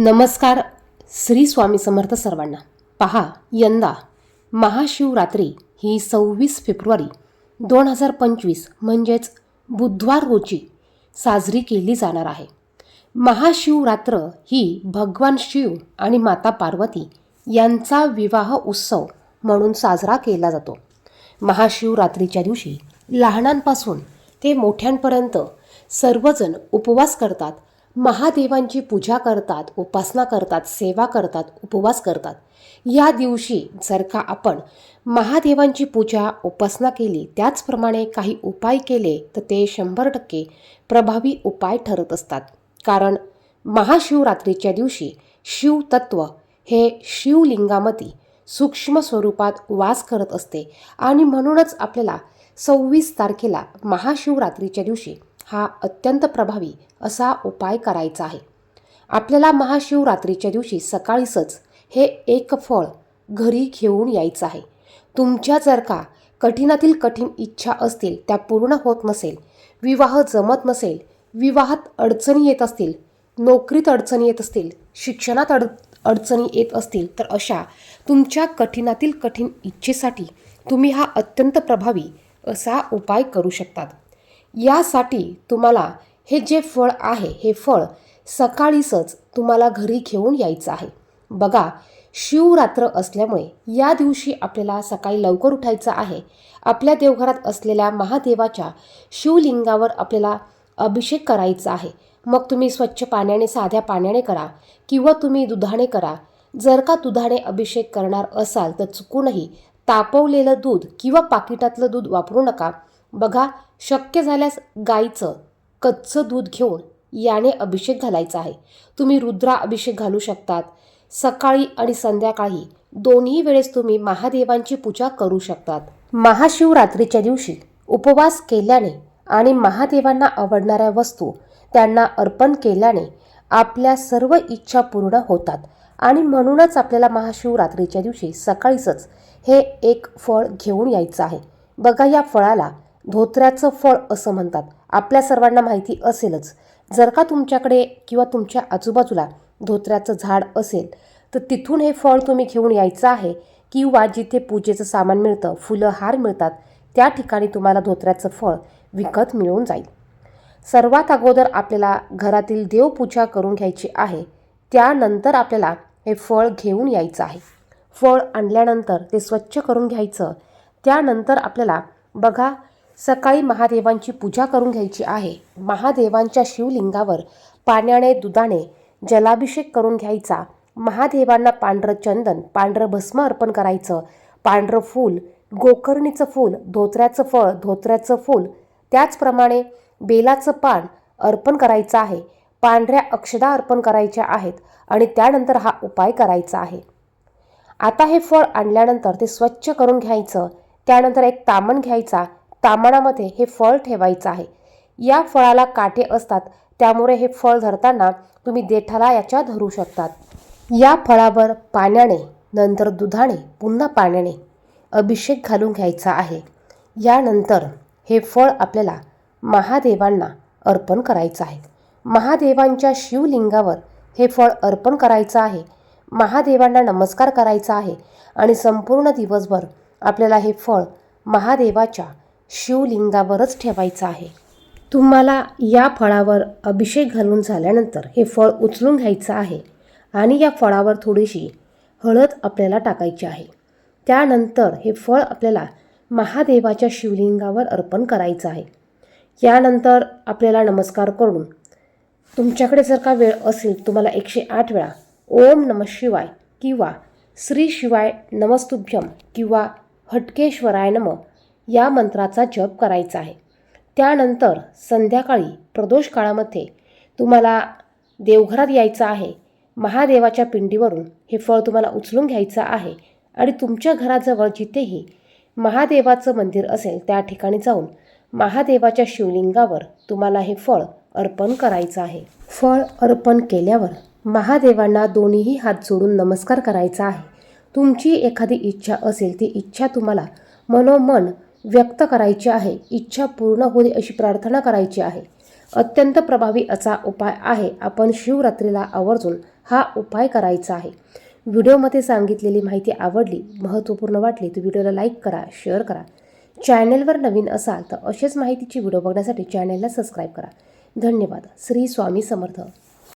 नमस्कार श्री स्वामी समर्थ सर्वांना. पहा यंदा महाशिवरात्री ही सव्वीस फेब्रुवारी दोन हजार पंचवीस म्हणजेच बुधवार रोजी साजरी केली जाणार आहे. महाशिवरात्र ही भगवान शिव आणि माता पार्वती यांचा विवाह उत्सव म्हणून साजरा केला जातो. महाशिवरात्रीच्या दिवशी लहानांपासून ते मोठ्यांपर्यंत सर्वजण उपवास करतात महादेवांची पूजा करतात उपासना करतात सेवा करतात उपवास करतात. या दिवशी जर का आपण महादेवांची पूजा उपासना केली त्याचप्रमाणे काही उपाय केले तर ते शंभर टक्के प्रभावी उपाय ठरत असतात. कारण महाशिवरात्रीच्या दिवशी शिवतत्व हे शिवलिंगामध्ये सूक्ष्म स्वरूपात वास करत असते. आणि म्हणूनच आपल्याला सव्वीस तारखेला महाशिवरात्रीच्या दिवशी हा अत्यंत प्रभावी असा उपाय करायचा आहे. आपल्याला महाशिवरात्रीच्या दिवशी सकाळीसच हे एक फळ घरी घेऊन यायचं आहे. तुमच्या जर का कठीणातील कठीण इच्छा असतील त्या पूर्ण होत नसेल विवाह जमत नसेल विवाहात अडचणी येत असतील नोकरीत अडचणी येत असतील शिक्षणात अड अडचणी येत असतील तर अशा तुमच्या कठीणातील कठीण इच्छेसाठी तुम्ही हा अत्यंत प्रभावी असा उपाय करू शकतात. यासाठी तुम्हाला हे जे फळ आहे हे फळ सकाळीच तुम्हाला घरी घेऊन यायचं आहे. बघा शिवरात्र असल्यामुळे या दिवशी आपल्याला सकाळी लवकर उठायचं आहे. आपल्या देवघरात असलेल्या महादेवाच्या शिवलिंगावर आपल्याला अभिषेक करायचा आहे. मग तुम्ही स्वच्छ पाण्याने साध्या पाण्याने करा किंवा तुम्ही दुधाने करा. जर का दुधाने अभिषेक करणार असाल तर चुकूनही तापवलेलं दूध किंवा पाकिटातलं दूध वापरू नका. बघा शक्य झाल्यास गाईचं कच्चं दूध घेऊन याने अभिषेक घालायचा आहे. तुम्ही रुद्रा अभिषेक घालू शकतात. सकाळी आणि संध्याकाळी दोन्ही वेळेस तुम्ही महादेवांची पूजा करू शकतात. महाशिवरात्रीच्या दिवशी उपवास केल्याने आणि महादेवांना आवडणाऱ्या वस्तू त्यांना अर्पण केल्याने आपल्या सर्व इच्छा पूर्ण होतात आणि म्हणूनच आपल्याला महाशिवरात्रीच्या दिवशी सकाळीच हे एक फळ घेऊन यायचं आहे. बघा या फळाला धोत्र्याचं फळ असं म्हणतात. आपल्या सर्वांना माहिती असेलच. जर का तुमच्याकडे किंवा तुमच्या आजूबाजूला धोत्र्याचं झाड असेल तर तिथून हे फळ तुम्ही घेऊन यायचं आहे किंवा जिथे पूजेचं सामान मिळतं फुलं हार मिळतात त्या ठिकाणी तुम्हाला धोत्र्याचं फळ विकत मिळून जाईल. सर्वात अगोदर आपल्याला घरातील देवपूजा करून घ्यायची आहे. त्यानंतर आपल्याला हे फळ घेऊन यायचं आहे. फळ आणल्यानंतर ते स्वच्छ करून घ्यायचं. त्यानंतर आपल्याला बघा सकाळी महादेवांची पूजा करून घ्यायची आहे. महादेवांच्या शिवलिंगावर पाण्याने दुधाने जलाभिषेक करून घ्यायचा. महादेवांना पांढरं चंदन पांढरं भस्म अर्पण करायचं. पांढरं फूल गोकर्णीचं फूल धोत्र्याचं फळ धोत्र्याचं फूल. त्याचप्रमाणे बेलाचं पान अर्पण करायचं आहे. पांढऱ्या अक्षदा अर्पण करायच्या आहेत आणि त्यानंतर हा उपाय करायचा आहे. आता हे फळ आणल्यानंतर ते स्वच्छ करून घ्यायचं. त्यानंतर एक तामण घ्यायचा. तामणामध्ये हे फळ ठेवायचं आहे. या फळाला काटे असतात त्यामुळे हे फळ धरताना तुम्ही देठाला याच्या धरू शकतात. या फळावर पाण्याने नंतर दुधाने पुन्हा पाण्याने अभिषेक घालून घ्यायचा आहे. यानंतर हे फळ आपल्याला महादेवांना अर्पण करायचं आहे. महादेवांच्या शिवलिंगावर हे फळ अर्पण करायचं आहे. महादेवांना नमस्कार करायचा आहे आणि संपूर्ण दिवसभर आपल्याला हे फळ महादेवाच्या शिवलिंगावरच ठेवायचं आहे. तुम्हाला या फळावर अभिषेक घालून झाल्यानंतर हे फळ उचलून घ्यायचं आहे आणि या फळावर थोडीशी हळद आपल्याला टाकायची आहे. त्यानंतर हे फळ आपल्याला महादेवाच्या शिवलिंगावर अर्पण करायचं आहे. यानंतर आपल्याला नमस्कार करून तुमच्याकडे जर का वेळ असेल तुम्हाला एकशे आठ वेळा ओम नम शिवाय किंवा श्री शिवाय नमस्तुभ्यम किंवा हटकेश्वराय नम या मंत्राचा जप करायचा आहे. त्यानंतर संध्याकाळी प्रदोष काळामध्ये तुम्हाला देवघरात यायचं आहे. महादेवाच्या पिंडीवरून हे फळ तुम्हाला उचलून घ्यायचं आहे आणि तुमच्या घराजवळ जिथेही महादेवाचं मंदिर असेल त्या ठिकाणी जाऊन महादेवाच्या शिवलिंगावर तुम्हाला हे फळ अर्पण करायचं आहे. फळ अर्पण केल्यावर महादेवांना दोन्हीही हात जोडून नमस्कार करायचा आहे. तुमची एखादी इच्छा असेल ती इच्छा तुम्हाला मनोमन व्यक्त करायची आहे. इच्छा पूर्ण होईल अशी प्रार्थना करायची आहे. अत्यंत प्रभावी असा उपाय आहे. आपण शिवरात्रीला आवर्जून हा उपाय करायचा आहे. व्हिडिओमध्ये सांगितलेली माहिती आवडली महत्त्वपूर्ण वाटली तर व्हिडिओला लाईक करा शेअर करा. चॅनेलवर नवीन असाल तर असेच माहितीची व्हिडिओ बघण्यासाठी चॅनेलला सबस्क्राईब करा. धन्यवाद. श्री स्वामी समर्थ.